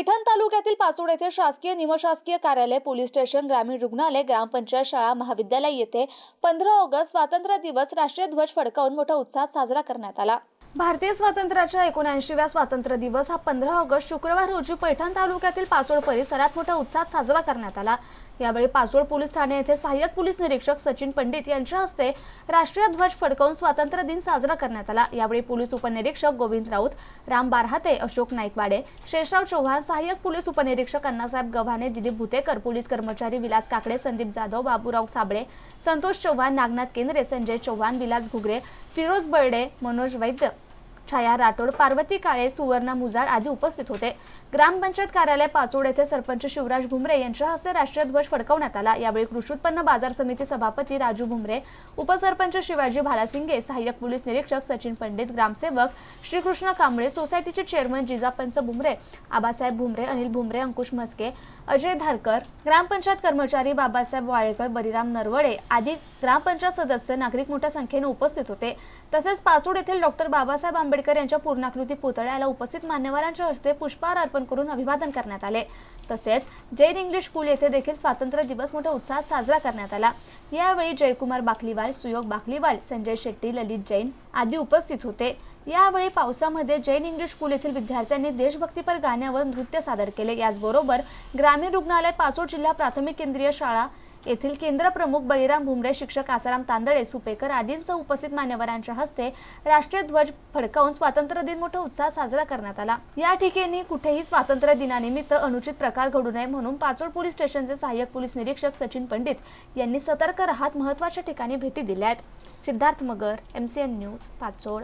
पैठण तालुक्यातील पाचोड येथे शासकीय निमशासकीय कार्यालय पोलीस स्टेशन ग्रामीण रुग्णालय ग्रामपंचायत शाळा महाविद्यालय येथे पंधरा ऑगस्ट स्वातंत्र्य दिवस राष्ट्रीय ध्वज फडकावून मोठ्या उत्साहात साजरा करण्यात आला. भारतीय स्वातंत्र्याच्या एकोणऐंशीव्या स्वातंत्र्य दिवस हा पंधरा ऑगस्ट शुक्रवार रोजी पैठण तालुक्यातील पाचोड परिसरात मोठ्या उत्साहात साजरा करण्यात आला. यावेळी पाचोड पोलीस ठाणे येथे सहाय्यक पोलीस निरीक्षक सचिन पंडित यांच्या हस्ते राष्ट्रीय ध्वज फडकावून स्वातंत्र्य दिन साजरा करण्यात आला. यावेळी पोलीस उपनिरीक्षक गोविंद राऊत राम बारहाते अशोक नाईकवाडे शेषराव चव्हाण सहाय्यक पोलीस उपनिरीक्षक अण्णासाहेब गव्हाणे दिलीप भुतेकर पोलीस कर्मचारी विलास काकडे संदीप जाधव बाबूराव साबळे संतोष चव्हाण नागनाथ केंद्रे संजय चव्हाण विलास घुगरे फिरोज बर्डे मनोज वैद्य छाया राठोड पार्वती काळे सुवर्णा मुजाड आदी उपस्थित होते. ग्रामपंचायत कार्यालय पाचोड येथे सरपंच शिवराज भुमरे यांच्या हस्ते राष्ट्रीय ध्वज फडकवण्यात आला. यावेळी कृषी उत्पन्न बाजार समिती सभापती राजू भुमरे उपसरपंच शिवाजी भालासिंगे सहाय्यक पोलीस निरीक्षक सचिन पंडित ग्रामसेवक श्रीकृष्ण कांबळे सोसायटीचे चेअरमन जिजापंच भुमरे आबासाहेब भुमरे अनिल भुमरे अंकुश म्हस्के अजय धारकर ग्रामपंचायत कर्मचारी बाबासाहेब वाळेकर बलिराम नरवडे आदी ग्रामपंचायत सदस्य नागरिक मोठ्या संख्येने उपस्थित होते. तसेच पाचोड येथील डॉक्टर बाबासाहेब आंबेडकर आंबेडकर यांच्या पूर्णाकृती पुतळ्याला उपस्थित मान्यवरांच्या हस्ते पुष्पहार अर्पण करून अभिवादन करण्यात आले. तसेच जैन इंग्लिश स्कूल येथे देखील स्वातंत्र्य दिवस मोठ्या उत्साहात साजरा करण्यात आला. यावेळी जयकुमार बाकलीवाल सुयोग बाकलीवाल संजय शेट्टी ललित जैन आदी उपस्थित होते. यावेळी पावसामध्ये जैन इंग्लिश स्कूल येथील विद्यार्थ्यांनी देशभक्तीपर गाण्यावर नृत्य सादर केले. याचबरोबर ग्रामीण रुग्णालय पाचोड जिल्हा प्राथमिक केंद्रीय शाळा येथील केंद्र प्रमुख बळीराम भुमरे शिक्षक आसाराम तांदळे सुपेकर आदींसह उपस्थित मान्यवरांच्या हस्ते राष्ट्रीय ध्वज फडकावून स्वातंत्र्य दिन मोठा उत्साह साजरा करण्यात आला. या ठिकाणी कुठेही स्वातंत्र्य दिनानिमित्त अनुचित प्रकार घडू नये म्हणून पाचोड पोलीस स्टेशनचे सहाय्यक पोलीस निरीक्षक सचिन पंडित यांनी सतर्क राहत महत्त्वाच्या ठिकाणी भेटी दिल्या आहेत. Siddharth Magar MCN news Pachod.